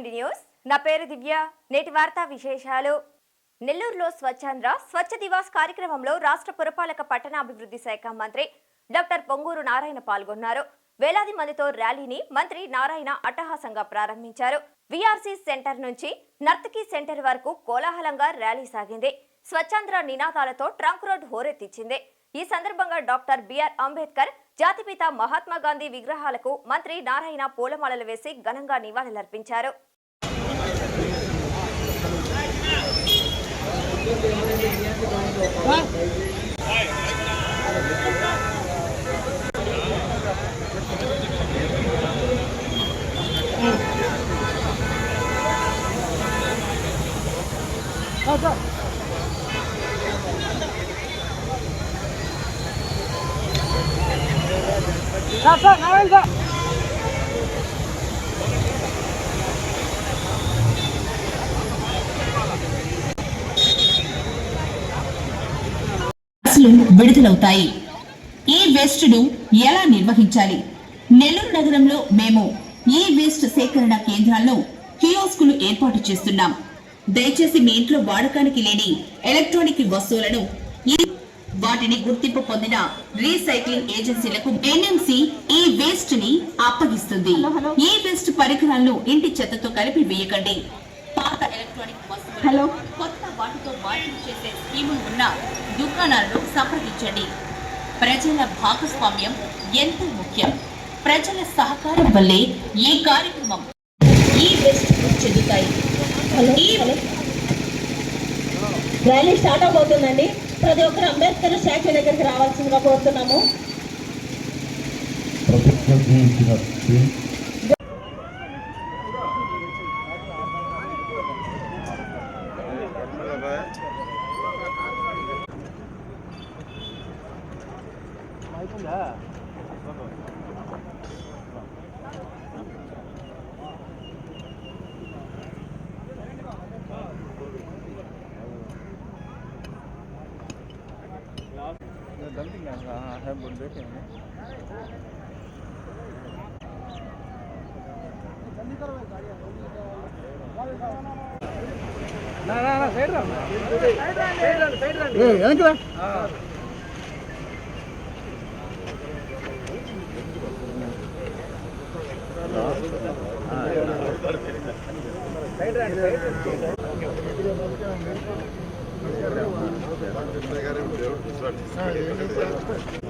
ఎండి news. నా పేరు దివ్య. నేటి వార్తా విశేషాలు. నెల్లూరులో స్వచ్ఛాంధ్ర స్వచ్ఛ దివాస్ కార్యక్రమంలో రాష్ట్ర పురపాలక పట్టణాభివృద్ధి శాఖ మంత్రి డాక్టర్ పొంగూరు నారాయణ పాల్గొన్నారు. వేలాది మందితో ర్యాలీని మంత్రి నారాయణ అట్టహాసంగా ప్రారంభించారు. విఆర్సీ సెంటర్ నుంచి నర్తకీ సెంటర్ వరకు కోలాహలంగా ర్యాలీ సాగింది. స్వచ్ఛాంధ్ర నినాదాలతో ట్రంక్ రోడ్ హోరెత్తిచ్చింది ఈ సందర్భంగా డాక్టర్ బిఆర్ అంబేద్కర్ జాతిపిత మహాత్మా గాంధీ విగ్రహాలకు మంత్రి నారాయణ పూలమాలలు వేసి ఘనంగా నివాళులర్పించారు. 走走走走走走 బస్సులు విడుదలవుతాయి. ఈ వేస్ట్ను ఎలా నిర్వహించాలి? నెల్లూరు నగరంలో మేము ఈ వేస్ట్ సేకరణ కేంద్రాల్లో కియోస్కులు ఏర్పాటు చేస్తున్నాం. దయచేసి మీ ఇంట్లో వాడకానికి లేని ఎలక్ట్రానిక్ వస్తువులను వాటిని గుర్తింపు పొందిన రీసైక్లింగ్ ఏజెన్సీలకు ఎన్ఎంసి ఈ వేస్ట్ని అప్పగిస్తుంది ఈ వేస్ట్ పరికరాలను ఇంటి చెత్తతో కలిపి వేయకండి. పాత ఎలక్ట్రానిక్ వస్తువులు కొత్త వాటితో మార్పిడి చేసే స్కీములు ఉన్న దుకాణాలను సంప్రదించండి. ప్రజల భాగస్వామ్యం ఎంతో ముఖ్యం? ప్రజల సహకారం వల్లే ఈ కార్యక్రమం ఈ వేస్ట్ చెందుతాయి. ర్యాలీ స్టార్ట్ అవబోతుందండి. ప్రతి ఒక్కరు అంబేద్కర్ స్టాచ్యూ దగ్గరికి రావాల్సిందిగా కోరుతున్నాము. है बुढ़े के हैं ना ना ना साइड रहा साइड रहा साइड रहा साइड रहा ए எனக்கு வா சைடு சைடு ஓகே ஓகே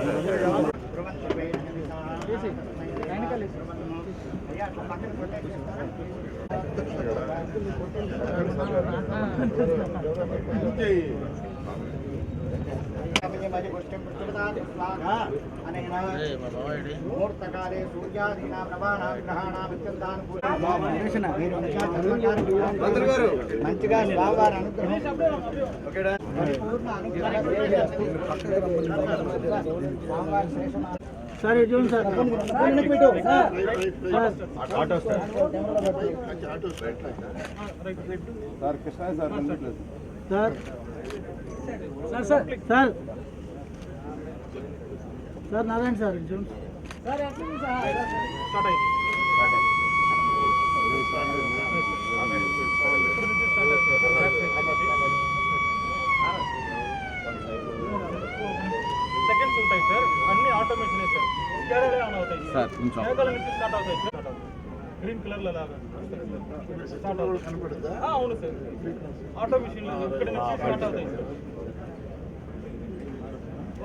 ముహూర్తకాలే సూర్యాదీనా ప్రభానా గ్రహాణా మంచిగా బావగారు అనుగ్రహం పరిపూర్ణ అనుగ్రహం స్వామివారి సార్ ఇటు చూడండి sir auto sir Krishna sir ఉండట్లేదు sir sir sir sir sir Narayana sir ఇటు చూడండి సెకండ్స్ సార్ కొంచెం మేఘాల నుంచి స్టార్ట్ అవుతాయి సార్ గ్రీన్ కలర్ లో లాగా స్టార్ట్ అవుతుంది ఆ, అవును సార్ ఆటో మిషన్ ఇక్కడ నుంచి స్టార్ట్ అవుతాయి సార్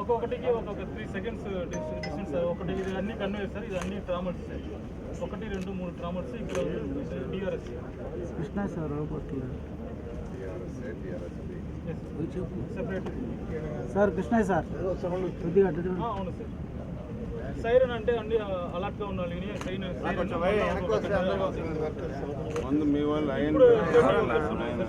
ఒక్కొక్కటికి ఒక్కొక్క త్రీ సెకండ్స్ డిస్టెన్స్ సార్ ఒకటి ఇది అన్ని కన్వే సార్ ఇది అన్ని ట్రామర్స్ సార్ ఒకటి రెండు మూడు ట్రామర్స్ ఇక్కడ DRS Krishna sir separate sir Krishna sir కొద్దిగా అటు చూడండి. అవును సార్ సైరన్ అంటే అన్ని అలర్ట్గా ఉండాలి. అని సైరన్ కొంచెం వై- వెనక్కి వస్తే అందరూ వస్తుంది. మందు మీ వాళ్ళు అయ్యండి ఇప్పుడు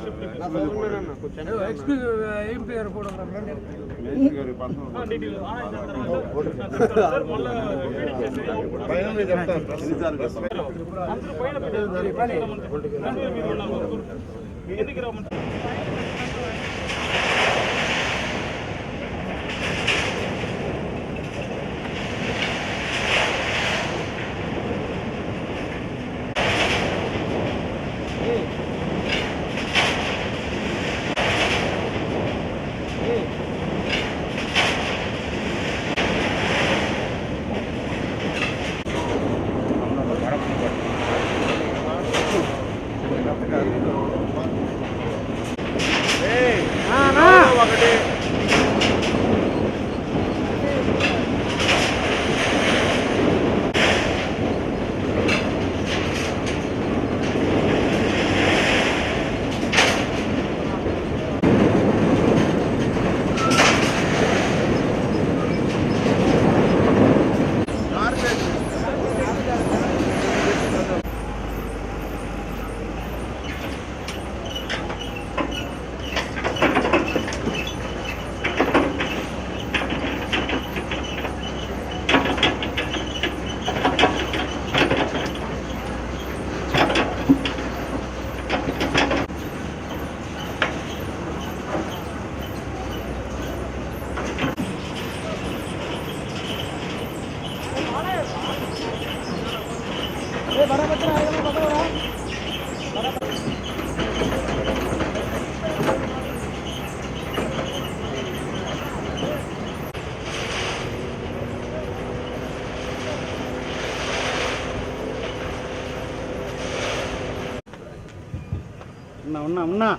ఉన్నా ఉన్నా ఉన్నా.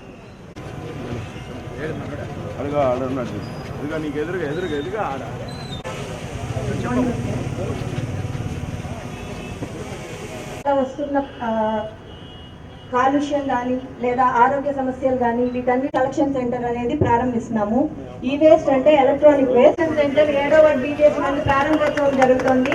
ఇదిగా నీకు ఎదురుగా ఎదురుగా ఎదురుగా ఆడ. వస్తున్న కాలుష్యం కానీ లేదా ఆరోగ్య సమస్యలు కానీ వీటన్ని కలెక్షన్ సెంటర్ అనేది ప్రారంభిస్తున్నాము. ఈ వేస్ట్ అంటే ఎలక్ట్రానిక్ వేస్ట్. సెంటర్ ఏడవ బీజేపీ నుండి ప్రారంభోత్సవం జరుగుతుంది.